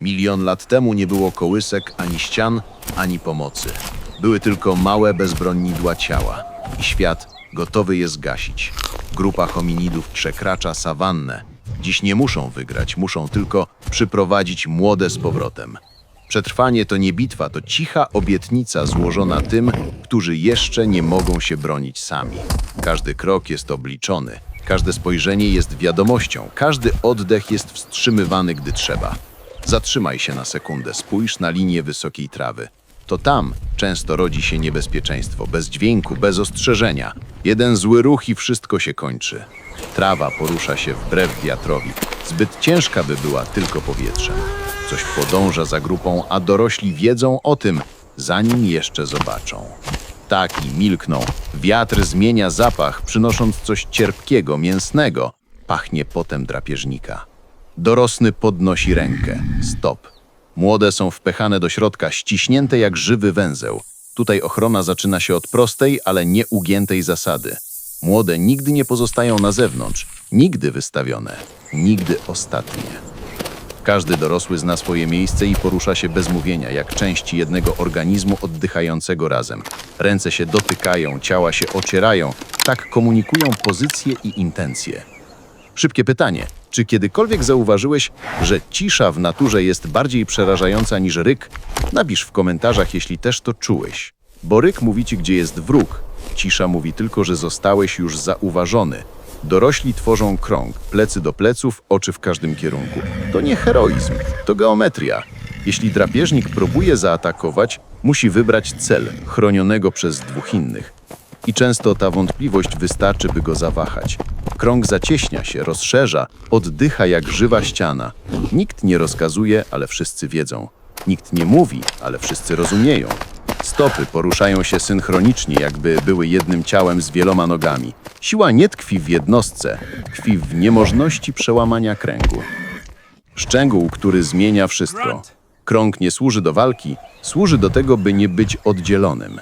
Milion lat temu nie było kołysek, ani ścian, ani pomocy. Były tylko małe, bezbronnidła ciała. I świat gotowy je zgasić. Grupa hominidów przekracza sawannę. Dziś nie muszą wygrać, muszą tylko przyprowadzić młode z powrotem. Przetrwanie to nie bitwa, to cicha obietnica złożona tym, którzy jeszcze nie mogą się bronić sami. Każdy krok jest obliczony, każde spojrzenie jest wiadomością, każdy oddech jest wstrzymywany, gdy trzeba. Zatrzymaj się na sekundę, spójrz na linię wysokiej trawy. To tam często rodzi się niebezpieczeństwo, bez dźwięku, bez ostrzeżenia. Jeden zły ruch i wszystko się kończy. Trawa porusza się wbrew wiatrowi. Zbyt ciężka by była tylko powietrzem. Coś podąża za grupą, a dorośli wiedzą o tym, zanim jeszcze zobaczą. Ptaki milkną, wiatr zmienia zapach, przynosząc coś cierpkiego, mięsnego. Pachnie potem drapieżnika. Dorosły podnosi rękę. Stop. Młode są wpychane do środka, ściśnięte jak żywy węzeł. Tutaj ochrona zaczyna się od prostej, ale nieugiętej zasady. Młode nigdy nie pozostają na zewnątrz, nigdy wystawione, nigdy ostatnie. Każdy dorosły zna swoje miejsce i porusza się bez mówienia, jak części jednego organizmu oddychającego razem. Ręce się dotykają, ciała się ocierają, tak komunikują pozycje i intencje. Szybkie pytanie. Czy kiedykolwiek zauważyłeś, że cisza w naturze jest bardziej przerażająca niż ryk? Napisz w komentarzach, jeśli też to czułeś. Bo ryk mówi ci, gdzie jest wróg. Cisza mówi tylko, że zostałeś już zauważony. Dorośli tworzą krąg, plecy do pleców, oczy w każdym kierunku. To nie heroizm, to geometria. Jeśli drapieżnik próbuje zaatakować, musi wybrać cel, chronionego przez dwóch innych. I często ta wątpliwość wystarczy, by go zawahać. Krąg zacieśnia się, rozszerza, oddycha jak żywa ściana. Nikt nie rozkazuje, ale wszyscy wiedzą. Nikt nie mówi, ale wszyscy rozumieją. Stopy poruszają się synchronicznie, jakby były jednym ciałem z wieloma nogami. Siła nie tkwi w jednostce, tkwi w niemożności przełamania kręgu. Szczęgół, który zmienia wszystko. Krąg nie służy do walki, służy do tego, by nie być oddzielonym.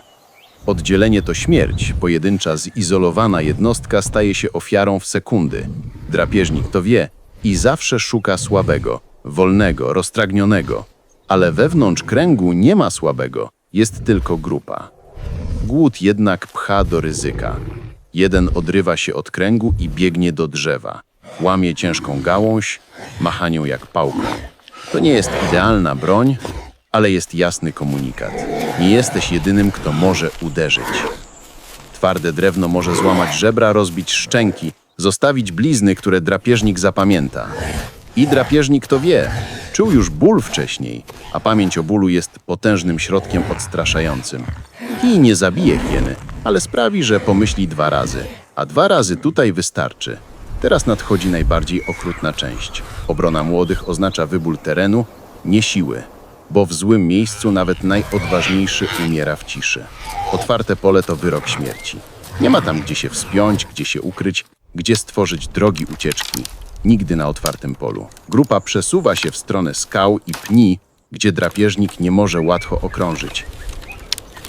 Oddzielenie to śmierć, pojedyncza, zizolowana jednostka staje się ofiarą w sekundy. Drapieżnik to wie i zawsze szuka słabego, wolnego, roztragnionego. Ale wewnątrz kręgu nie ma słabego, jest tylko grupa. Głód jednak pcha do ryzyka. Jeden odrywa się od kręgu i biegnie do drzewa. Łamie ciężką gałąź, macha nią jak pałką. To nie jest idealna broń, ale jest jasny komunikat. Nie jesteś jedynym, kto może uderzyć. Twarde drewno może złamać żebra, rozbić szczęki, zostawić blizny, które drapieżnik zapamięta. I drapieżnik to wie. Czuł już ból wcześniej, a pamięć o bólu jest potężnym środkiem odstraszającym. I nie zabije hieny, ale sprawi, że pomyśli dwa razy. A dwa razy tutaj wystarczy. Teraz nadchodzi najbardziej okrutna część. Obrona młodych oznacza wybór terenu, nie siły, bo w złym miejscu nawet najodważniejszy umiera w ciszy. Otwarte pole to wyrok śmierci. Nie ma tam gdzie się wspiąć, gdzie się ukryć, gdzie stworzyć drogi ucieczki. Nigdy na otwartym polu. Grupa przesuwa się w stronę skał i pni, gdzie drapieżnik nie może łatwo okrążyć.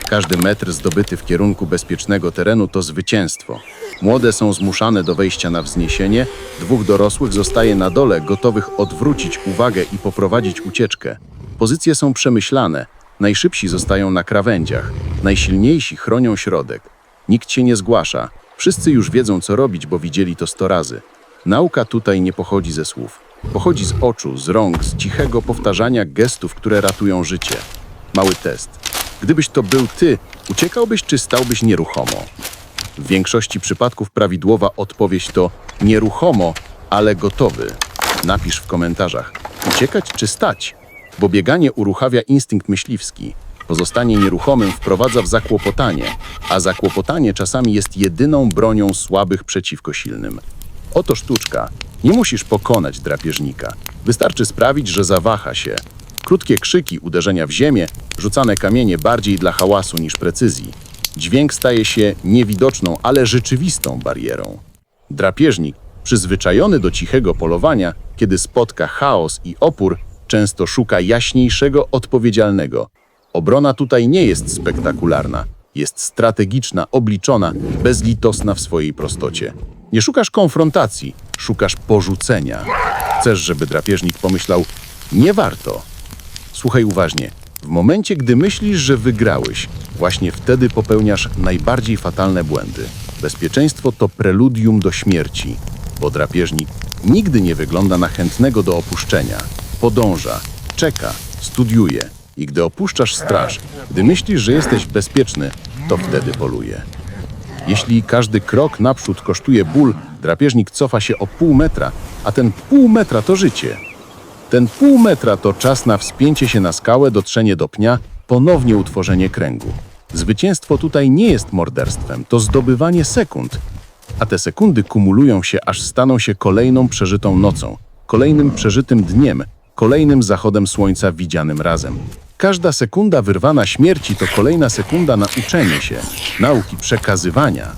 Każdy metr zdobyty w kierunku bezpiecznego terenu to zwycięstwo. Młode są zmuszane do wejścia na wzniesienie, dwóch dorosłych zostaje na dole, gotowych odwrócić uwagę i poprowadzić ucieczkę. Pozycje są przemyślane, najszybsi zostają na krawędziach, najsilniejsi chronią środek. Nikt się nie zgłasza, wszyscy już wiedzą co robić, bo widzieli to sto razy. Nauka tutaj nie pochodzi ze słów. Pochodzi z oczu, z rąk, z cichego powtarzania gestów, które ratują życie. Mały test. Gdybyś to był ty, uciekałbyś czy stałbyś nieruchomo? W większości przypadków prawidłowa odpowiedź to nieruchomo, ale gotowy. Napisz w komentarzach, uciekać czy stać? Bo bieganie uruchamia instynkt myśliwski. Pozostanie nieruchomym wprowadza w zakłopotanie, a zakłopotanie czasami jest jedyną bronią słabych przeciwko silnym. Oto sztuczka. Nie musisz pokonać drapieżnika. Wystarczy sprawić, że zawaha się. Krótkie krzyki, uderzenia w ziemię, rzucane kamienie bardziej dla hałasu niż precyzji. Dźwięk staje się niewidoczną, ale rzeczywistą barierą. Drapieżnik, przyzwyczajony do cichego polowania, kiedy spotka chaos i opór, często szuka jaśniejszego, odpowiedzialnego. Obrona tutaj nie jest spektakularna, jest strategiczna, obliczona, bezlitosna w swojej prostocie. Nie szukasz konfrontacji, szukasz porzucenia. Chcesz, żeby drapieżnik pomyślał, nie warto, Słuchaj uważnie. W momencie, gdy myślisz, że wygrałeś, właśnie wtedy popełniasz najbardziej fatalne błędy. Bezpieczeństwo to preludium do śmierci, bo drapieżnik nigdy nie wygląda na chętnego do opuszczenia. Podąża, czeka, studiuje i gdy opuszczasz straż, gdy myślisz, że jesteś bezpieczny, to wtedy poluje. Jeśli każdy krok naprzód kosztuje ból, drapieżnik cofa się o pół metra, a ten pół metra to życie. Ten pół metra to czas na wspięcie się na skałę, dotrzenie do pnia, ponownie utworzenie kręgu. Zwycięstwo tutaj nie jest morderstwem, to zdobywanie sekund. A te sekundy kumulują się, aż staną się kolejną przeżytą nocą, kolejnym przeżytym dniem, kolejnym zachodem słońca widzianym razem. Każda sekunda wyrwana śmierci to kolejna sekunda na uczenie się, nauki przekazywania.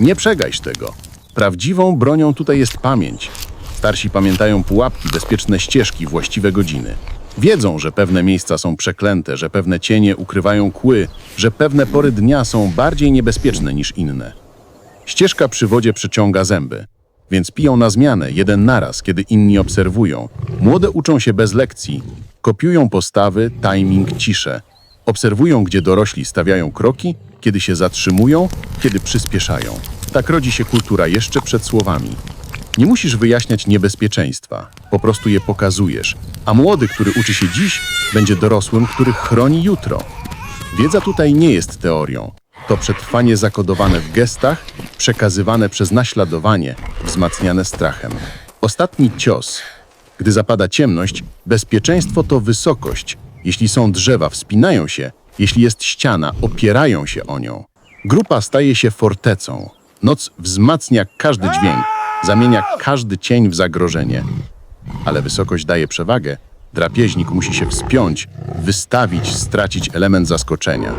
Nie przegaś tego. Prawdziwą bronią tutaj jest pamięć. Starsi pamiętają pułapki, bezpieczne ścieżki, właściwe godziny. Wiedzą, że pewne miejsca są przeklęte, że pewne cienie ukrywają kły, że pewne pory dnia są bardziej niebezpieczne niż inne. Ścieżka przy wodzie przyciąga zęby, więc piją na zmianę, jeden naraz, kiedy inni obserwują. Młode uczą się bez lekcji, kopiują postawy, timing, ciszę. Obserwują, gdzie dorośli stawiają kroki, kiedy się zatrzymują, kiedy przyspieszają. Tak rodzi się kultura jeszcze przed słowami. Nie musisz wyjaśniać niebezpieczeństwa, po prostu je pokazujesz, a młody, który uczy się dziś, będzie dorosłym, który chroni jutro. Wiedza tutaj nie jest teorią. To przetrwanie zakodowane w gestach, przekazywane przez naśladowanie, wzmacniane strachem. Ostatni cios. Gdy zapada ciemność, bezpieczeństwo to wysokość. Jeśli są drzewa, wspinają się. Jeśli jest ściana, opierają się o nią. Grupa staje się fortecą. Noc wzmacnia każdy dźwięk, zamienia każdy cień w zagrożenie. Ale wysokość daje przewagę. Drapieżnik musi się wspiąć, wystawić, stracić element zaskoczenia.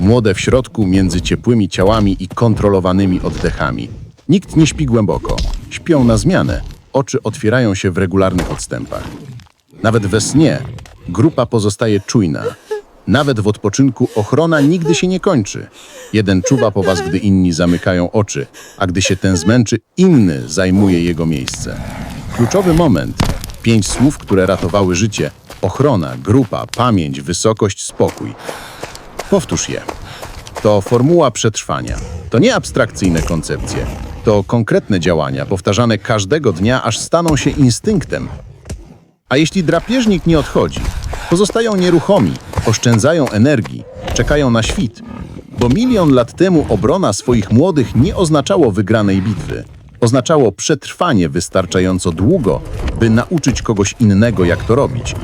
Młode w środku między ciepłymi ciałami i kontrolowanymi oddechami. Nikt nie śpi głęboko. Śpią na zmianę. Oczy otwierają się w regularnych odstępach. Nawet we śnie grupa pozostaje czujna. Nawet w odpoczynku ochrona nigdy się nie kończy. Jeden czuwa po was, gdy inni zamykają oczy, a gdy się ten zmęczy, inny zajmuje jego miejsce. Kluczowy moment. Pięć słów, które ratowały życie. Ochrona, grupa, pamięć, wysokość, spokój. Powtórz je. To formuła przetrwania. To nie abstrakcyjne koncepcje. To konkretne działania, powtarzane każdego dnia, aż staną się instynktem. A jeśli drapieżnik nie odchodzi, pozostają nieruchomi, oszczędzają energii, czekają na świt. Bo milion lat temu obrona swoich młodych nie oznaczało wygranej bitwy. Oznaczało przetrwanie wystarczająco długo, by nauczyć kogoś innego, jak to robić.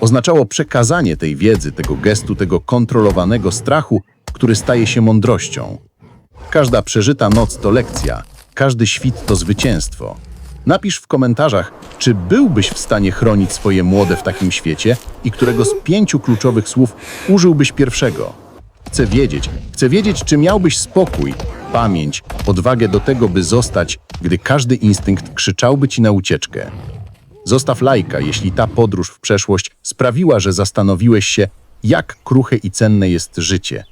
Oznaczało przekazanie tej wiedzy, tego gestu, tego kontrolowanego strachu, który staje się mądrością. Każda przeżyta noc to lekcja, każdy świt to zwycięstwo. Napisz w komentarzach, czy byłbyś w stanie chronić swoje młode w takim świecie i którego z pięciu kluczowych słów użyłbyś pierwszego. Chcę wiedzieć, chcę wiedzieć, czy miałbyś spokój, pamięć, odwagę do tego, by zostać, gdy każdy instynkt krzyczałby ci na ucieczkę. Zostaw lajka, jeśli ta podróż w przeszłość sprawiła, że zastanowiłeś się, jak kruche i cenne jest życie.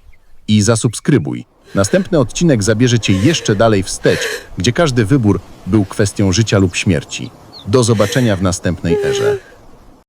I zasubskrybuj. Następny odcinek zabierze cię jeszcze dalej wstecz, gdzie każdy wybór był kwestią życia lub śmierci. Do zobaczenia w następnej erze.